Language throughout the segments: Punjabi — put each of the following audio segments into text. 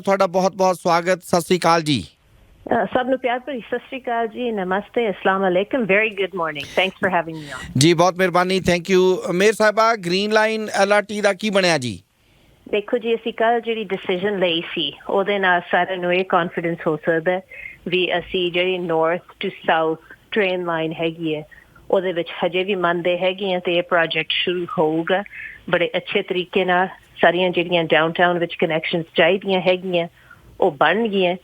ਤੁਹਾਡਾ ਬਹੁਤ-ਬਹੁਤ ਸਵਾਗਤ। ਸਤਿ ਸ੍ਰੀ ਅਕਾਲ ਜੀ। ਸਭ ਨੂੰ ਪਿਆਰ ਭਰੀ ਸਤਿ ਸ਼੍ਰੀ ਅਕਾਲ ਜੀ। ਨਮਸਤੇ ਅਸਲਾਮ ਅਲੈਕਮ। Very good morning thanks for having me on ਜੀ ਬਹੁਤ ਮਿਹਰਬਾਨੀ। ਥੈਂਕ ਯੂ ਮੇਰ ਸਾਹਿਬਾ ਗ੍ਰੀਨ ਲਾਈਨ ਐਲਆਰਟੀ ਦਾ ਕੀ ਬਣਿਆ ਜੀ? ਦੇਖੋ ਜੀ ਅਸੀਂ ਕੱਲ ਜਿਹੜੀ ਡਿਸੀਜਨ ਲਈ ਸੀ ਉਹਦੇ ਨਾਲ ਸਾਰਿਆਂ ਨੂੰ ਇਹ ਕੌਨਫੀਡੈਂਸ ਹੋ ਸਕਦਾ ਵੀ ਅਸੀਂ ਜਿਹੜੀ north to south train line ਹੈਗੀ ਹੈ ਉਹਦੇ ਵਿੱਚ ਹਜੇ ਵੀ ਮੰਨਦੇ ਹੈਗੇ ਆ ਤੇ ਇਹ ਪ੍ਰੋਜੈਕਟ ਸ਼ੁਰੂ ਹੋਊਗਾ। ਬੜੇ ਅੱਛੇ ਤਰੀਕੇ ਨਾਲ ਸਾਰੀਆਂ ਜਿਹੜੀਆਂ ਡਾਊਨਟਾਊਨ ਵਿੱਚ ਕਨੈਕਸ਼ਨਸ ਚਾਹੀਦੀਆਂ ਹੈਗੀਆਂ, ਉਹ ਬਣ ਗਈਆਂ।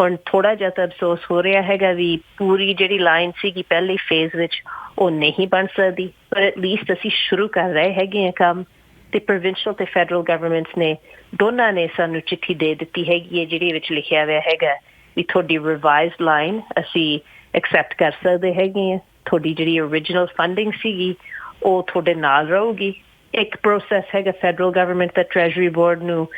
ਹੁਣ ਥੋੜਾ ਜਿਹਾ ਤਾਂ ਅਫਸੋਸ ਹੋ ਰਿਹਾ ਹੈਗਾ ਵੀ ਪੂਰੀ ਜਿਹੜੀ ਲਾਈਨ ਸੀਗੀ ਪਹਿਲੀ ਫੇਜ਼ ਵਿੱਚ, ਉਹ ਨਹੀਂ ਬਣ ਸਕਦੀ। ਪਰ ਐਟ ਲੀਸਟ ਅਸੀਂ ਸ਼ੁਰੂ ਕਰ ਰਹੇ ਹੈਗੇ ਆ ਕੰਮ ਤੇ ਪ੍ਰੋਵਿੰਸ਼ੀਅਲ ਤੇ ਫੈਡਰਲ ਗਵਰਨਮੈਂਟਸ ਨੇ, ਦੋਨਾਂ ਨੇ ਸਾਨੂੰ ਚਿੱਠੀ ਦੇ ਦਿੱਤੀ ਹੈਗੀ ਹੈ, ਜਿਹੜੀ ਵਿੱਚ ਲਿਖਿਆ ਹੋਇਆ ਹੈਗਾ ਵੀ ਤੁਹਾਡੀ ਰਿਵਾਈਜ਼ਡ ਲਾਈਨ ਅਸੀਂ ਐਕਸੈਪਟ ਕਰ ਸਕਦੇ ਹੈਗੇ ਆ ਤੁਹਾਡੀ ਜਿਹੜੀ origignal ਫੰਡਿੰਗ ਸੀਗੀ, ਉਹ ਤੁਹਾਡੇ ਨਾਲ ਰਹੂਗੀ। ਇੱਕ ਪ੍ਰੋਸੈਸ ਹੈਗਾ ਫੈਡਰਲ ਗਵਰਨਮੈਂਟ ਦਾ ਟ੍ਰੈਜਰੀ ਬੋਰਡ ਨੂੰ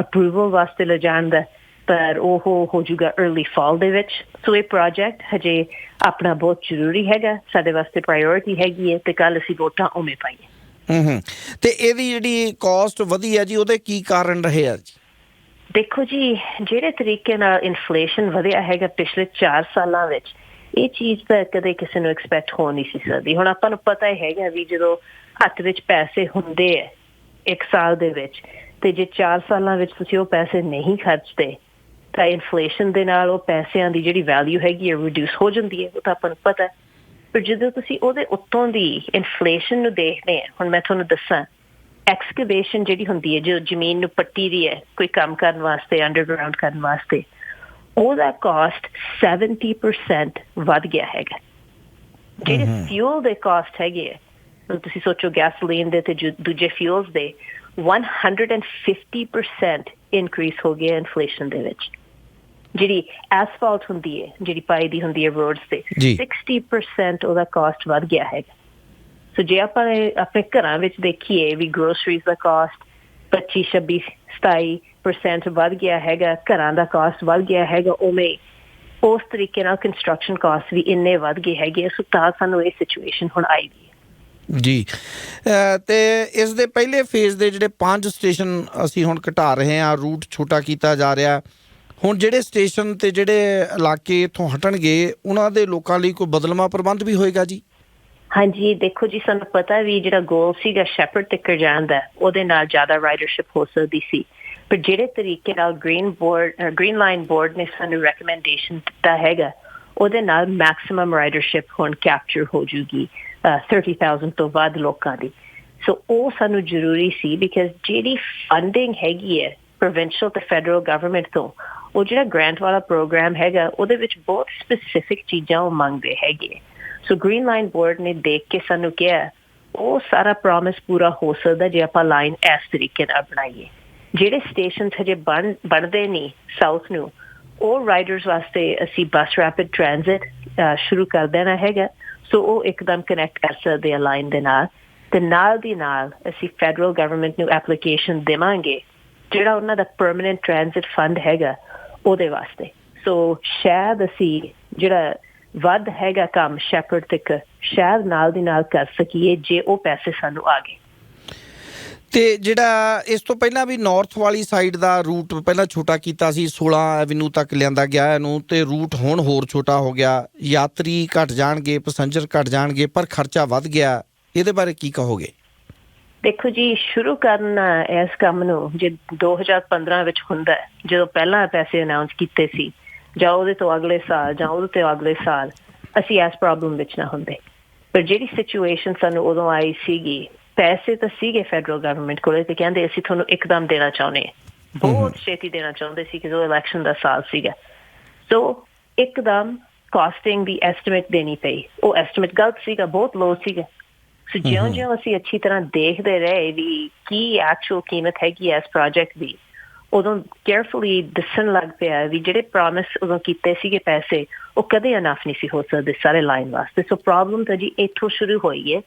ਅਪਰੂਵਲ ਵਾਸਤੇ ਲਿਜਾਣ ਦਾ ਪਰ ਉਹ ਹੋ ਜੂਗਾ अर्ਲੀ ਫਾਲ ਦੇ ਵਿੱਚ। ਸੋ ਇਹ ਪ੍ਰੋਜੈਕਟ ਹਜੇ ਆਪਣਾ ਬਹੁਤ ਜ਼ਰੂਰੀ ਹੈਗਾ ਸਾਡੇ ਵਾਸਤੇ ਪ੍ਰਾਇੋਰਟੀ ਹੈਗੀ ਹੈ ਤੇ ਕੱਲ ਅਸੀਂ ਵੋਟਾਂ ਉਵੇਂ ਪਾਈਏ। ਹੂੰ ਹੂੰ। ਤੇ ਇਹਦੀ ਜਿਹੜੀ ਕਾਸਟ ਵਧੀ ਹੈ ਜੀ ਉਹਦੇ ਕੀ ਕਾਰਨ ਰਹੇ ਆ ਜੀ? ਦੇਖੋ ਜੀ ਜਿਹੜੇ ਤਰੀਕੇ ਨਾਲ ਇਨਫਲੇਸ਼ਨ ਵਧਿਆ ਹੈਗਾ ਪਿਛਲੇ 4 ਸਾਲਾਂ ਵਿੱਚ ਇਹ ਚੀਜ਼ ਤਾਂ ਕਦੇ ਕਿਸੇ ਨੂੰ ਐਕਸਪੈਕਟ ਹੋ ਨਹੀਂ ਸੀ ਸਕਦੀ। ਹੁਣ ਆਪਾਂ ਨੂੰ ਪਤਾ ਹੀ ਹੈਗਾ ਵੀ ਜਦੋਂ ਹੱਥ ਵਿੱਚ ਪੈਸੇ ਹੁੰਦੇ ਆ ਇੱਕ ਸਾਲ ਦੇ ਵਿੱਚ। ਤੇ ਜੇ 4 ਸਾਲਾਂ ਵਿੱਚ ਤੁਸੀਂ ਉਹ ਪੈਸੇ ਨਹੀਂ ਖਰਚਦੇ ਤਾਂ ਇਨਫਲੇਸ਼ਨ ਦੇ ਨਾਲ ਉਹ ਪੈਸਿਆਂ ਦੀ ਜਿਹੜੀ ਵੈਲਿਊ ਹੈਗੀ ਹੈ ਰਿਡਿਊਸ ਹੋ ਜਾਂਦੀ ਹੈ ਉਹ ਤਾਂ ਆਪਾਂ ਨੂੰ ਪਤਾ ਹੈ ਪਰ ਜਦੋਂ ਤੁਸੀਂ ਉਹਦੇ ਉੱਤੋਂ ਦੀ ਇਨਫਲੇਸ਼ਨ ਨੂੰ ਦੇਖਦੇ ਆ ਹੁਣ ਮੈਂ ਤੁਹਾਨੂੰ ਦੱਸਾਂ ਐਕਸਕੇਵੇਸ਼ਨ ਜਿਹੜੀ ਹੁੰਦੀ ਹੈ ਜੋ ਜ਼ਮੀਨ ਨੂੰ ਪੱਟੀ ਦੀ ਹੈ ਕੋਈ ਕੰਮ ਕਰਨ ਵਾਸਤੇ ਅੰਡਰਗਰਾਉਂਡ ਕਰਨ ਵਾਸਤੇ ਉਹਦਾ ਕਾਸਟ 70% ਵੱਧ ਗਿਆ ਹੈਗਾ। ਜਿਹੜੇ ਫਿਊਲ ਦੇ ਕਾਸਟ ਹੈਗੇ ਤੁਸੀਂ ਸੋਚੋ ਗੈਸੋਲੀਨ ਦੇ ਤੇ ਦੂਜੇ ਫਿਊਲਸ ਦੇ 150% ਇਨਕਰੀਸ ਹੋ ਗਿਆ ਇਨਫਲੇਸ਼ਨ ਦੇ ਵਿੱਚ ਜਿਹੜੀ ਐਸਫਾਲਟ ਹੁੰਦੀ ਹੈ ਜਿਹੜੀ ਪਾਈ ਦੀ ਹੁੰਦੀ ਹੈ ਰੋਡਸ ਤੇ ਜੀ। 60% ਉਹਦਾ ਕਾਸਟ ਵੱਧ ਗਿਆ ਹੈਗਾ ਸੋ ਜੇ ਆਪਾਂ ਆਪਣੇ ਘਰਾਂ ਵਿੱਚ ਦੇਖੀਏ ਵੀ ਗਰੋਸਰੀਜ਼ ਦਾ ਕਾਸਟ 25 26 27% ਵੱਧ ਗਿਆ ਹੈਗਾ ਘਰਾਂ ਦਾ ਕਾਸਟ ਵੱਧ ਗਿਆ ਹੈਗਾ ਉਵੇਂ ਉਸ ਤਰੀਕੇ ਨਾਲ ਕੰਸਟਰਕਸ਼ਨ ਕਾਸਟ ਵੀ ਇੰਨੇ ਵੱਧ ਗਏ ਹੈਗੇ ਸੋ ਤਾਂ ਸਾਨੂੰ ਇਹ ਸਿਚੁਏਸ਼ਨ ਹੁਣ ਆਈ ਹੈ ਜੀ। ਤੇ ਇਸ ਦੇ ਪਹਿਲੇ ਫੇਜ਼ ਦੇ ਜਿਹੜੇ ਪੰਜ ਸਟੇਸ਼ਨ ਅਸੀਂ ਹੁਣ ਘਟਾ ਰਹੇ ਹਾਂ ਰੂਟ ਛੋਟਾ ਕੀਤਾ ਜਾ ਰਿਹਾ। ਹੁਣ ਜਿਹੜੇ ਸਟੇਸ਼ਨ ਤੇ ਜਿਹੜੇ ਇਲਾਕੇ ਇਥੋਂ ਹਟਣਗੇ, ਉਹਨਾਂ ਦੇ ਲੋਕਾਂ ਲਈ ਕੋਈ ਬਦਲਵਾਂ ਪ੍ਰਬੰਧ ਵੀ ਹੋਏਗਾ ਜੀ? ਹਾਂਜੀ, ਦੇਖੋ ਜੀ, ਸਾਨੂੰ ਪਤਾ ਵੀ ਜਿਹੜਾ ਗੋਲ ਸੀਗਾ ਸ਼ੈਪਰਡ ਤੱਕ ਜਾਣ ਦਾ, ਉਹਦੇ ਨਾਲ ਜ਼ਿਆਦਾ ਰਾਈਡਰਸ਼ਿਪ ਹੋ ਸਕਦੀ ਸੀ। ਪਰ ਜਿਹੜੇ ਤਰੀਕੇ ਨਾਲ green board green line board ਨੇ ਸਾਨੂੰ ਰეკਮੈਂਡੇਸ਼ਨ ਦਿੱਤਾ ਹੈਗਾ ਉਹਦੇ ਨਾਲ ਮੈਕਸਿਮਮ ਰਾਈਡਰਸ਼ਿਪ ਹੁਣ ਕੈਪਚਰ ਹੋ ਜੂਗੀ 30000 ਤੋਂ ਵੱਧ ਲੋਕਾਂ ਦੀ। ਸੋ ਉਹ ਸਾਨੂੰ ਜ਼ਰੂਰੀ ਸੀ ਬਿਕਾਜ਼ ਜਿਹੜੀ ਫੰਡਿੰਗ ਹੈਗੀ ਹੈ ਪ੍ਰੋਵਿੰਸ਼ੀਅਲ ਤੇ ਫੈਡਰਲ ਗਵਰਨਮੈਂਟ ਤੋਂ, ਉਹ ਜਿਹੜਾ ਗ੍ਰਾਂਟ ਵਾਲਾ ਪ੍ਰੋਗਰਾਮ ਹੈਗਾ, ਉਹਦੇ ਵਿੱਚ ਬਹੁਤ ਸਪੈਸਿਫਿਕ ਚੀਜ਼ਾਂ ਉਹ ਮੰਗਦੇ ਹੈਗੇ ਸੋ ਗ੍ਰੀਨ ਲਾਈਨ ਬੋਰਡ ਨੇ ਦੇਖ ਕੇ ਸਾਨੂੰ ਕਿਹਾ, ਉਹ ਸਾਰਾ ਪ੍ਰੋਮਿਸ ਪੂਰਾ ਹੋ ਸਕਦਾ ਜੇ ਆਪਾਂ ਲਾਈਨ ਇਸ ਤਰੀਕੇ ਨਾਲ ਬਣਾਈਏ। ਜਿਹੜੇ ਸਟੇਸ਼ਨਸ ਹਜੇ ਬਣ, ਬਣਦੇ ਨਹੀਂ ਸਾਊਥ ਨੂੰ ਉਹ ਰਾਈਡਰਸ ਵਾਸਤੇ ਅਸੀਂ ਬੱਸ ਰੈਪਿਡ ਟ੍ਰਾਂਜ਼ਿਟ ਸ਼ੁਰੂ ਕਰ ਦੇਣਾ ਹੈਗਾ। ਸੋ ਉਹ ਇੱਕਦਮ ਕਨੈਕਟ ਕਰ ਸਕਦੇ ਆ ਲਾਈਨ ਦੇ ਨਾਲ। ਤੇ ਨਾਲ ਦੀ ਨਾਲ ਅਸੀਂ ਫੈਡਰਲ ਗਵਰਨਮੈਂਟ ਨੂੰ ਐਪਲੀਕੇਸ਼ਨ ਦੇਵਾਂਗੇ, ਜਿਹੜਾ ਉਹਨਾਂ ਦਾ ਪਰਮਨੈਂਟ ਟ੍ਰਾਂਜ਼ਿਟ ਫੰਡ ਹੈਗਾ ਉਹਦੇ ਵਾਸਤੇ। ਸੋ ਸ਼ਾਇਦ ਅਸੀਂ ਜਿਹੜਾ ਵੱਧ ਹੈਗਾ ਕੰਮ ਸ਼ੈਪਰਡ ਤੱਕ, ਸ਼ਾਇਦ ਨਾਲ ਦੀ ਨਾਲ ਕਰ ਸਕੀਏ ਜੇ ਉਹ ਪੈਸੇ ਸਾਨੂੰ ਆ ਗਏ। ਤੇ ਜਿਹੜਾ ਇਸ ਤੋਂ ਪਹਿਲਾਂ ਵੀ ਨਾਰਥ ਵਾਲੀ ਸਾਈਡ ਦਾ ਰੂਟ ਪਹਿਲਾਂ ਛੋਟਾ ਕੀਤਾ ਸੀ 16 ਐਵਨਿਊ ਤੱਕ ਲਿਆਂਦਾ ਗਿਆ ਇਹਨੂੰ ਤੇ ਰੂਟ ਹੁਣ ਹੋਰ ਛੋਟਾ ਹੋ ਗਿਆ। ਯਾਤਰੀ ਘਟ ਜਾਣਗੇ ਪੈਸੰਜਰ ਘਟ ਜਾਣਗੇ, ਪਰ ਖਰਚਾ ਵੱਧ ਗਿਆ। ਇਹਦੇ ਬਾਰੇ ਕੀ ਕਹੋਗੇ? ਦੇਖੋ ਜੀ, ਸ਼ੁਰੂ ਕਰਨਾ ਇਸ ਕੰਮ ਨੂੰ ਜੇ 2015 ਵਿੱਚ ਹੁੰਦਾ ਜਦੋਂ ਪਹਿਲਾਂ ਪੈਸੇ ਅਨਾਉਂਸ ਕੀਤੇ ਸੀ, ਜਾਂ ਉਹਦੇ ਤੋਂ ਅਗਲੇ ਸਾਲ, ਜਾਂ ਉਹਦੇ ਤੋਂ ਅਗਲੇ ਸਾਲ, ਅਸੀਂ ਇਸ ਪ੍ਰੋਬਲਮ ਵਿੱਚ ਨਾ ਹੁੰਦੇ। ਪਰ ਜਿਹੜੀ ਸਿਚੁਏਸ਼ਨ ਸਾਨੂੰ ਉਦੋਂ ਆਈ ਸੀਗੀ ਪੈਸੇ ਤਾਂ ਸੀਗੇ ਫੈਡਰਲ ਗਵਰਨਮੈਂਟ ਕੋਲੇ ਤੇ ਕਹਿੰਦੇ ਅਸੀਂ ਤੁਹਾਨੂੰ ਇੱਕਦਮ ਦੇਣਾ ਚਾਹੁੰਦੇ ਬਹੁਤ ਛੇਤੀ ਦੇਣਾ ਚਾਹੁੰਦੇ ਸੀ ਕਿ ਜੋ ਇਲੈਕਸ਼ਨ ਦਾ ਸਾਲ ਸੀਗਾ ਸੋ ਇੱਕਦਮ ਕਾਸਟਿੰਗ ਦੀ ਐਸਟੀਮੇਟ ਦੇਣੀ ਪਈ ਉਹ ਐਸਟੀਮੇਟ ਗਲਤ ਸੀਗਾ ਬਹੁਤ ਲੋ ਸੀਗਾ ਸੋ ਜਿਉਂ ਜਿਉਂ ਅਸੀਂ ਅੱਛੀ ਤਰ੍ਹਾਂ ਦੇਖਦੇ ਰਹੇ ਵੀ ਕੀ ਐਕਚੁਅਲ ਕੀਮਤ ਹੈਗੀ ਇਸ ਪ੍ਰੋਜੈਕਟ ਦੀ ਉਦੋਂ ਕੇਅਰਫੁਲੀ ਦੱਸਣ ਲੱਗ ਪਿਆ ਵੀ ਜਿਹੜੇ ਪ੍ਰੋਮਿਸ ਉਦੋਂ ਕੀਤੇ ਸੀਗੇ ਪੈਸੇ ਉਹ ਕਦੇ ਅਨਫ ਨਹੀਂ ਸੀ ਹੋ ਸਕਦੇ ਸਾਰੇ ਲਾਈਨ ਵਾਸਤੇ ਸੋ ਪ੍ਰੋਬਲਮ ਤਾਂ ਜੀ ਇੱਥੋਂ ਸ਼ੁਰੂ ਹੋਈ ਹੈ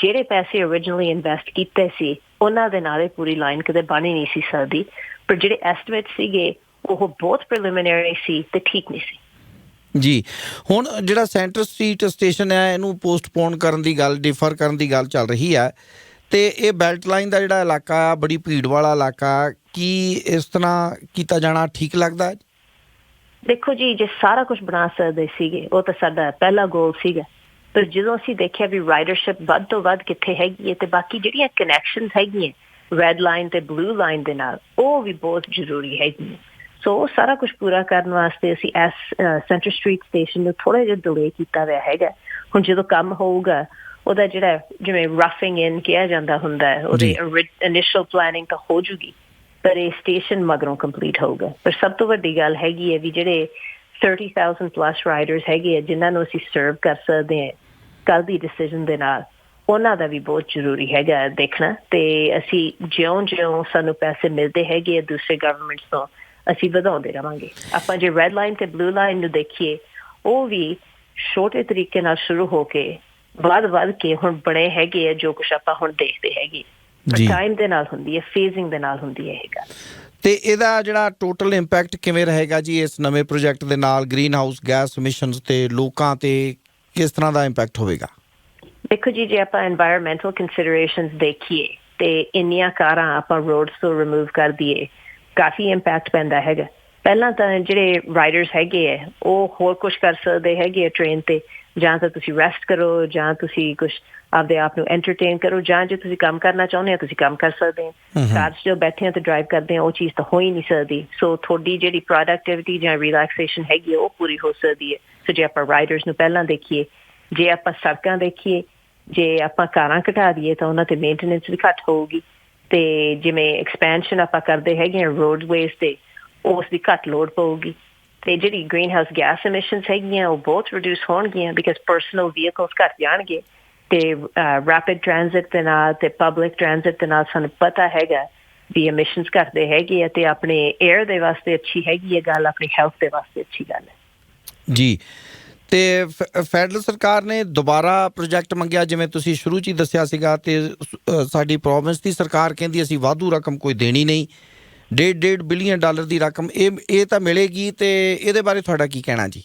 ਜਿਹੜੇ ਪੈਸੇ originally ਇਨਵੈਸਟ ਕੀਤੇ ਸੀ ਉਹਨਾਂ ਦੇ ਨਾਲ ਇਹ ਪੂਰੀ ਲਾਈਨ ਕਦੇ ਬਣ ਹੀ ਨਹੀਂ ਸੀ ਸਕਦੀ। ਪਰ ਜਿਹੜੇ ਐਸਟੀਮੇਟ ਸੀਗੇ ਉਹ ਬਹੁਤ ਪ੍ਰੀਲਿਮਿਨਰੀ ਸੀ ਤੇ ਠੀਕ ਨਹੀਂ ਸੀ। ਜੀ ਹੁਣ ਜਿਹੜਾ ਸੈਂਟਰ ਸਟਰੀਟ ਸਟੇਸ਼ਨ ਹੈ ਇਹਨੂੰ ਪੋਸਟਪੋਨ ਕਰਨ ਦੀ ਗੱਲ ਡਿਫਰ ਕਰਨ ਦੀ ਗੱਲ ਚੱਲ ਰਹੀ ਹੈ। ਤੇ ਇਹ ਬੈਲਟ ਲਾਈਨ ਦਾ ਜਿਹੜਾ ਇਲਾਕਾ ਆ ਬੜੀ ਭੀੜ ਵਾਲਾ ਇਲਾਕਾ ਕੀ ਇਸ ਤਰ੍ਹਾਂ ਕੀਤਾ ਜਾਣਾ ਠੀਕ ਲੱਗਦਾ? ਹੈ ਦੇਖੋ ਜੀ ਜੇ ਸਾਰਾ ਕੁਝ ਬਣਾ ਸਕਦੇ ਸੀਗੇ ਉਹ ਤਾਂ ਸਾਡਾ ਪਹਿਲਾ ਗੋਲ ਸੀਗਾ। ਪਰ ਜਦੋਂ ਅਸੀਂ ਦੇਖਿਆ ਵੀ ਰਾਈਡਰਸ਼ਿਪ ਵੱਧ ਤੋਂ ਵੱਧ ਕਿੱਥੇ ਹੈਗੀ ਹੈ ਤੇ ਬਾਕੀ ਜਿਹੜੀਆਂ ਕਨੈਕਸ਼ਨਸ ਹੈਗੀਆਂ ਰੈੱਡ ਲਾਈਨ ਤੇ ਬਲੂ ਲਾਈਨ ਦੇ ਨਾਲ ਉਹ ਵੀ ਬਹੁਤ ਜ਼ਰੂਰੀ ਹੈਗੀਆਂ ਸੋ ਸਾਰਾ ਕੁਝ ਪੂਰਾ ਕਰਨ ਵਾਸਤੇ ਅਸੀਂ ਐਸ ਸੈਂਟਰ ਸਟਰੀਟ ਸਟੇਸ਼ਨ ਨੂੰ ਥੋੜਾ ਜਿਹਾ ਡਿਲੇ ਕੀਤਾ ਹੋਇਆ ਹੈਗਾ। ਹੁਣ ਜਦੋਂ ਕੰਮ ਹੋਊਗਾ ਉਹਦਾ ਜਿਹੜਾ ਜਿਵੇਂ ਰਫਿੰਗ ਇਨ ਕਿਹਾ ਜਾਂਦਾ ਹੁੰਦਾ ਹੈ ਉਹਦੀ ਇਨੀਸ਼ੀਅਲ ਪਲੈਨਿੰਗ ਤਾਂ ਹੋ ਜੂਗੀ ਪਰ ਇਹ ਸਟੇਸ਼ਨ ਮਗਰੋਂ ਕੰਪਲੀਟ ਹੋਊਗਾ। ਪਰ ਸਭ ਤੋਂ ਵੱਡੀ ਗੱਲ ਹੈਗੀ ਹੈ ਵੀ ਜਿਹੜੇ 30000 ਪਲੱਸ ਰਾਈਡਰਸ ਹੈਗੇ ਆ ਜਿਨ੍ਹਾਂ ਨੂੰ ਅਸੀਂ ਸਰਵ ਕਰ ਸਕਦੇ ਹਾਂ ਕੱਲ ਦੀ ਡਿਸੀਜਨ ਦੇ ਨਾਲ ਉਹਨਾਂ ਦਾ ਵੀ ਬਹੁਤ ਜ਼ਰੂਰੀ ਹੈਗਾ ਦੇਖਣਾ ਤੇ ਅਸੀਂ ਜਿਉਂ-ਜਿਉਂ ਸਾਨੂੰ ਪੈਸੇ ਮਿਲਦੇ ਹੈਗੇ ਦੂਸਰੇ ਗਵਰਨਮੈਂਟਸ ਤੋਂ ਅਸੀਂ ਵਧਾਉਂਦੇ ਰਵਾਂਗੇ। ਆਪਾਂ ਜੇ ਰੈੱਡ ਲਾਈਨ ਤੇ ਬਲੂ ਲਾਈਨ ਨੂੰ ਦੇਖੀਏ ਉਹ ਵੀ ਛੋਟੇ ਤਰੀਕੇ ਨਾਲ ਸ਼ੁਰੂ ਹੋ ਕੇ ਵੱਧ ਵੱਧ ਕੇ ਹੁਣ ਬਣੇ ਹੈਗੇ ਆ ਜੋ ਕੁਝ ਆਪਾਂ ਹੁਣ ਦੇਖਦੇ ਹੈਗੇ ਜੀ। ਟਾਈਮ ਦੇ ਨਾਲ ਹੁੰਦੀ ਹੈ ਫੇਜ਼ਿੰਗ ਦੇ ਨਾਲ ਹੁੰਦੀ ਹੈ ਇਹ ਗੱਲ। ਤੇ ਇਹਦਾ ਜਿਹੜਾ ਟੋਟਲ ਇੰਪੈਕਟ ਕਿਵੇਂ ਰਹੇਗਾ ਜੀ ਇਸ ਨਵੇਂ ਪ੍ਰੋਜੈਕਟ ਦੇ ਨਾਲ ਗ੍ਰੀਨ ਹਾਊਸ ਗੈਸ ਐਮਿਸ਼ਨਸ ਤੇ ਲੋਕਾਂ ਤੇ ਕਿਸ ਤਰ੍ਹਾਂ ਦਾ ਇੰਪੈਕਟ ਹੋਵੇਗਾ? ਦੇਖੋ ਜੀ, ਜੇ ਆਪਾਂ এনवायरमेंटਲ ਕੰਸੀਡਰੇਸ਼ਨਸ ਦੇਖੀਏ, ਤੇ ਇੰਨੀਆਂ ਕਾਰਾਂ ਆਪਾਂ ਰੋਡਸ ਤੋਂ ਰਿਮੂਵ ਕਰ ਦਈਏ, ਕਾਫੀ ਇੰਪੈਕਟ ਪੈਂਦਾ ਹੈਗਾ। ਪਹਿਲਾਂ ਤਾਂ ਜਿਹੜੇ ਰਾਈਡਰਸ ਹੈਗੇ ਆ, ਉਹ ਹੋਰ ਕੁਝ ਕਰ ਸਕਦੇ ਹੈਗੇ ਆ ਟ੍ਰੇਨ ਤੇ ਜਾਂ ਤਾਂ ਤੁਸੀਂ ਰੈਸਟ ਕਰੋ ਜਾਂ ਤੁਸੀਂ ਕੁਝ ਆਪਦੇ ਆਪ ਨੂੰ ਐਂਟਰਟੇਨ ਕਰੋ ਜਾਂ ਜੇ ਤੁਸੀਂ ਕੰਮ ਕਰਨਾ ਚਾਹੁੰਦੇ ਹੋ ਤੁਸੀਂ ਕੰਮ ਕਰ ਸਕਦੇ ਹੋ। ਕਾਰ 'ਚ ਬੈਠੇ ਆ ਤੇ ਡਰਾਈਵ ਕਰਦੇ ਆ ਉਹ ਚੀਜ਼ ਤਾਂ ਹੋ ਹੀ ਨਹੀਂ ਸਕਦੀ। ਸੋ ਤੁਹਾਡੀ ਜਿਹੜੀ ਪ੍ਰੋਡਕਟਿਵਿਟੀ ਜਾਂ ਰਿਲੈਕਸੇਸ਼ਨ ਹੈਗੀ ਉਹ ਪੂਰੀ ਹੋ ਸਕਦੀ ਹੈ। ਸੋ ਜੇ ਆਪਾਂ ਰਾਈਡਰਸ ਨੂੰ ਪਹਿਲਾਂ ਦੇਖੀਏ ਜੇ ਆਪਾਂ ਸੜਕਾਂ ਦੇਖੀਏ ਜੇ ਆਪਾਂ ਕਾਰਾਂ ਘਟਾ ਦਈਏ ਤਾਂ ਉਹਨਾਂ ਤੇ ਮੇਨਟੇਨੈਂਸ ਵੀ ਘੱਟ ਹੋਊਗੀ। ਤੇ ਜਿਵੇਂ ਐਕਸਪੈਂਸ਼ਨ ਆਪਾਂ ਕਰਦੇ ਹੈਗੇ ਰੋਡਵੇਜ਼ ਤੇ ਉਸ ਦੀ ਘੱਟ ਲੋਡ ਪਊਗੀ। ਤੇ ਜਿਹੜੀ ਗ੍ਰੀਨ ਗੈਸ ਐਮਿਸ਼ਨਸ ਹੈਗੀਆਂ ਉਹ ਬਹੁਤ ਰਿਡਿਊਸ ਹੋਣਗੀਆਂ ਬਿਕਾਜ਼ ਪਰਸਨਲ ਵਹੀਕਲਸ ਘੱਟ ਜਾਣਗੇ ਤੇ ਰੈਪਿਡ ਟ੍ਰਾਂਜ਼ਿਟ ਦੇ ਨਾਲ ਤੇ ਪਬਲਿਕ ਟ੍ਰਾਂਜ਼ਿਟ ਦੇ ਨਾਲ ਸਾਨੂੰ ਪਤਾ ਹੈਗਾ ਵੀ ਐਮਿਸ਼ਨਸ ਘਟਦੇ ਹੈਗੇ ਤੇ ਆਪਣੇ 에ਅਰ ਦੇ ਵਾਸਤੇ ਅੱਛੀ ਹੈਗੀ ਹੈ ਗੱਲ ਆਪਣੀ ਹੈਲਥ ਦੇ ਵਾਸਤੇ ਅੱਛੀ ਗੱਲ ਹੈ ਜੀ, ਤੇ ਫੈਡਰਲ ਸਰਕਾਰ ਨੇ ਦੁਬਾਰਾ ਪ੍ਰੋਜੈਕਟ ਮੰਗਿਆ, ਜਿਵੇਂ ਤੁਸੀਂ ਸ਼ੁਰੂ 'ਚ ਹੀ ਦੱਸਿਆ ਸੀਗਾ, ਤੇ ਸਾਡੀ ਪ੍ਰੋਵਿੰਸ ਦੀ ਸਰਕਾਰ ਕਹਿੰਦੀ, ਅਸੀਂ ਵਾਧੂ ਰਕਮ ਕੋਈ ਦੇਣੀ ਨਹੀਂ। ਡੇਢ ਡੇਢ ਬਿਲੀਅਨ ਡਾਲਰ ਦੀ ਰਕਮ, ਇਹ ਇਹ ਤਾਂ ਮਿਲੇਗੀ ਤੇ ਇਹਦੇ ਬਾਰੇ ਤੁਹਾਡਾ ਕੀ ਕਹਿਣਾ ਜੀ?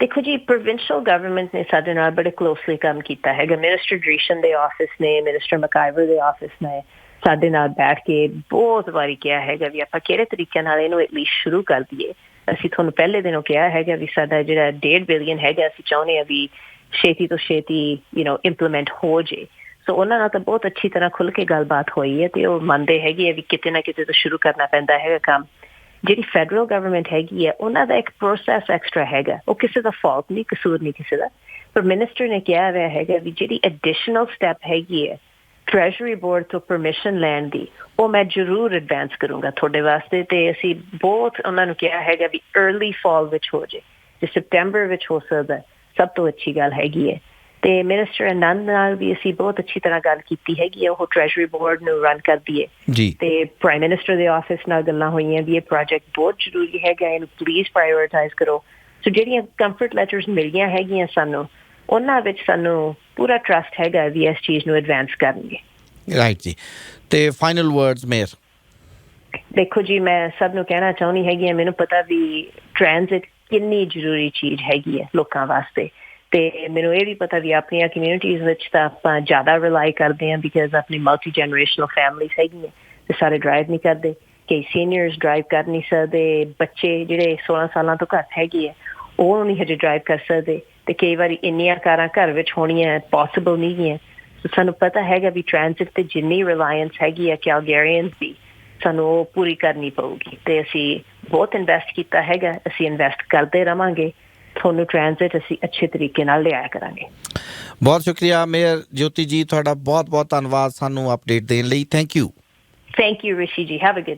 ਦੇਖੋ ਜੀ ਪ੍ਰੋਵਿੰਸ਼ੀਅਲ ਗਵਰਨਮੈਂਟ ਨੇ ਸਾਡੇ ਨਾਲ ਬੜੇ ਕਲੋਸਲੀ ਕੰਮ ਕੀਤਾ ਹੈਗਾ। ਮਿਨਿਸਟਰ ਡ੍ਰੀਸ਼ਨ ਦੇ ਆਫਿਸ ਨੇ ਮਿਨਿਸਟਰ ਮਕਾਈਵਰ ਦੇ ਆਫਿਸ ਨੇ ਸਾਡੇ ਨਾਲ ਬੈਠ ਕੇ ਬਹੁਤ ਵਾਰੀ ਕਿਹਾ ਹੈਗਾ ਵੀ ਆਪਾਂ ਕਿਹੜੇ ਤਰੀਕੇ ਨਾਲ ਇਹਨੂੰ ਐਟਲੀਸਟ ਸ਼ੁਰੂ ਕਰ ਦਈਏ। ਅਸੀਂ ਤੁਹਾਨੂੰ ਪਹਿਲੇ ਦਿਨੋਂ ਕਿਹਾ ਹੈਗਾ ਵੀ ਸਾਡਾ ਜਿਹੜਾ 1.5 ਬਿਲੀਅਨ ਹੈਗਾ, ਅਸੀਂ ਚਾਹੁੰਦੇ ਹਾਂ ਵੀ ਛੇਤੀ ਤੋਂ ਛੇਤੀ ਯੂ نو ਇੰਪਲੀਮੈਂਟ ਹੋ ਜੇ। ਸੋ ਉਹਨਾਂ ਨਾਲ ਤਾਂ ਬਹੁਤ ਅੱਛੀ ਤਰ੍ਹਾਂ ਖੁੱਲ ਕੇ ਗੱਲਬਾਤ ਹੋਈ ਹੈ ਤੇ ਉਹ ਮੰਨਦੇ ਹੈਗੇ ਵੀ ਕਿਤੇ ਨਾ ਕਿਤੇ ਤੋਂ ਸ਼ੁਰੂ ਕਰਨਾ ਪੈਂਦਾ ਹੈਗਾ ਕੰਮ। ਜਿਹੜੀ ਫੈਡਰਲ ਗਵਰਨਮੈਂਟ ਹੈਗੀ ਹੈ, ਉਹਨਾਂ ਦਾ ਇੱਕ ਪ੍ਰੋਸੈਸ ਐਕਸਟਰਾ ਹੈਗਾ। ਉਹ ਕਿਸੇ ਦਾ ਫਾਲਟ ਨਹੀਂ, ਕਸੂਰ ਨਹੀਂ ਕਿਸੇ ਦਾ। ਪਰ ਮਿਨਿਸਟਰ ਨੇ ਕਿਹਾ ਹੋਇਆ ਹੈਗਾ ਵੀ ਜਿਹੜੀ ਐਡੀਸ਼ਨਲ ਸਟੈਪ ਹੈਗੀ ਹੈ ਟ੍ਰੈਜਰੀ ਬੋਰਡ ਤੋਂ ਪਰਮਿਸ਼ਨ ਲੈਣ ਦੀ, ਉਹ ਮੈਂ ਜ਼ਰੂਰ ਐਡਵਾਂਸ ਕਰੂੰਗਾ ਤੁਹਾਡੇ ਵਾਸਤੇ ਤੇ ਅਸੀਂ ਬਹੁਤ ਉਹਨਾਂ ਨੂੰ ਕਿਹਾ ਹੈਗਾ ਵੀ अर्ਲੀ ਫਾਲ ਵਿੱਚ ਹੋ ਜੇ ਜੇ ਸਪਟੈਂਬਰ ਵਿੱਚ ਹੋ ਸਕਦਾ, ਸਭ ਤੋਂ ਅੱਛੀ ਗੱਲ ਹੈਗੀ ਹੈ। ਤੇ ਮਿਨਿਸਟਰ ਆਨੰਦ ਨਾਲ ਵੀ ਅਸੀਂ ਬਹੁਤ ਅੱਛੀ ਤਰ੍ਹਾਂ ਗੱਲ ਕੀਤੀ ਹੈਗੀ ਹੈ ਉਹ ਟ੍ਰੈਜਰੀ ਬੋਰਡ ਨੂੰ ਰਨ ਕਰਦੀ ਹੈ। ਤੇ ਪ੍ਰਾਈਮ ਮਿਨਿਸਟਰ ਦੇ ਆਫਿਸ ਨਾਲ ਗੱਲਾਂ ਹੋਈਆਂ ਵੀ ਇਹ ਪ੍ਰੋਜੈਕਟ ਬਹੁਤ ਜ਼ਰੂਰੀ ਹੈਗਾ ਇਹਨੂੰ ਪਲੀਜ਼ ਪ੍ਰਾਇੋਰਟਾਈਜ਼ ਕਰੋ। ਸੋ ਜਿਹੜੀਆਂ ਕੰਫਰਟ ਲੈਟਰਸ ਮਿਲੀਆਂ ਹੈਗੀਆਂ ਸਾਨੂੰ ਉਹਨਾਂ ਵਿੱਚ ਸਾਨੂੰ ਪੂਰਾ ਟਰਸਟ ਹੈਗਾ ਵੀ ਇਸ ਚੀਜ਼ ਨੂੰ ਐਡਵਾਂਸ ਕਰਨਗੇ। ਰਾਈਟ ਜੀ। ਤੇ ਫਾਈਨਲ ਵਰਡਸ ਮੇਅਰ ਦੇਖੋ ਜੀ ਮੈਂ ਸਭ ਨੂੰ ਕਹਿਣਾ ਚਾਹੁੰਦੀ ਹੈਗੀ ਮੈਨੂੰ ਪਤਾ ਵੀ ਟ੍ਰਾਂਜ਼ਿਟ ਕਿੰਨੀ ਜ਼ਰੂਰੀ ਚੀਜ਼ ਹੈਗੀ ਹੈ ਲੋਕਾਂ ਵਾਸਤੇ। ਤੇ ਮੈਨੂੰ ਇਹ ਵੀ ਪਤਾ ਵੀ ਆਪਣੀਆਂ ਕਮਿਊਨਿਟੀਜ਼ ਵਿੱਚ ਤਾਂ ਆਪਾਂ ਜ਼ਿਆਦਾ ਰਿਲਾਈ ਕਰਦੇ ਹਾਂ ਬਿਕਾਜ਼ ਆਪਣੀ ਮਲਟੀ ਜਨਰੇਸ਼ਨਲ ਫੈਮਿਲੀਜ਼ ਹੈਗੀਆਂ ਤੇ ਸਾਰੇ ਡਰਾਈਵ ਨਹੀਂ ਕਰਦੇ, ਕਈ ਸੀਨੀਅਰਸ ਡਰਾਈਵ ਕਰ ਨਹੀਂ ਸਕਦੇ, ਬੱਚੇ ਜਿਹੜੇ 16 ਸਾਲਾਂ ਤੋਂ ਘੱਟ ਹੈਗੇ ਆ, ਉਹ ਨਹੀਂ ਹਜੇ ਡਰਾਈਵ ਕਰ ਸਕਦੇ ਤੇ ਕਈ ਵਾਰੀ ਇੰਨੀਆਂ ਕਾਰਾਂ ਘਰ ਵਿੱਚ ਹੋਣੀਆਂ ਪੋਸੀਬਲ ਨਹੀਂ ਹੈ ਸੋ ਸਾਨੂੰ ਪਤਾ ਹੈਗਾ ਵੀ ਟ੍ਰਾਂਜ਼ਿਟ ਤੇ ਜਿੰਨੀ ਰਿਲਾਇੰਸ ਹੈਗੀ ਆ ਕੈਲਗਰੀਅਨਸ ਦੀ, ਸਾਨੂੰ ਉਹ ਪੂਰੀ ਕਰਨੀ ਪਊਗੀ ਤੇ ਅਸੀਂ ਬਹੁਤ ਇਨਵੈਸਟ ਕੀਤਾ ਹੈਗਾ, ਅਸੀਂ ਇਨਵੈਸਟ ਕਰਦੇ ਰਵਾਂਗੇ ਤੁਹਾਨੂੰ ਟ੍ਰਾਂਜ਼ਿਟ ਅਸੀਂ ਅੱਛੇ ਤਰੀਕੇ ਨਾਲ ਲਿਆਇਆ ਕਰਾਂਗੇ। ਬਹੁਤ ਸ਼ੁਕਰੀਆ ਮੇਅਰ ਜੋਤੀ ਜੀ ਤੁਹਾਡਾ ਬਹੁਤ ਬਹੁਤ ਧੰਨਵਾਦ ਸਾਨੂੰ ਅਪਡੇਟ ਦੇਣ ਲਈ। Thank you thank you Rishi ji have a good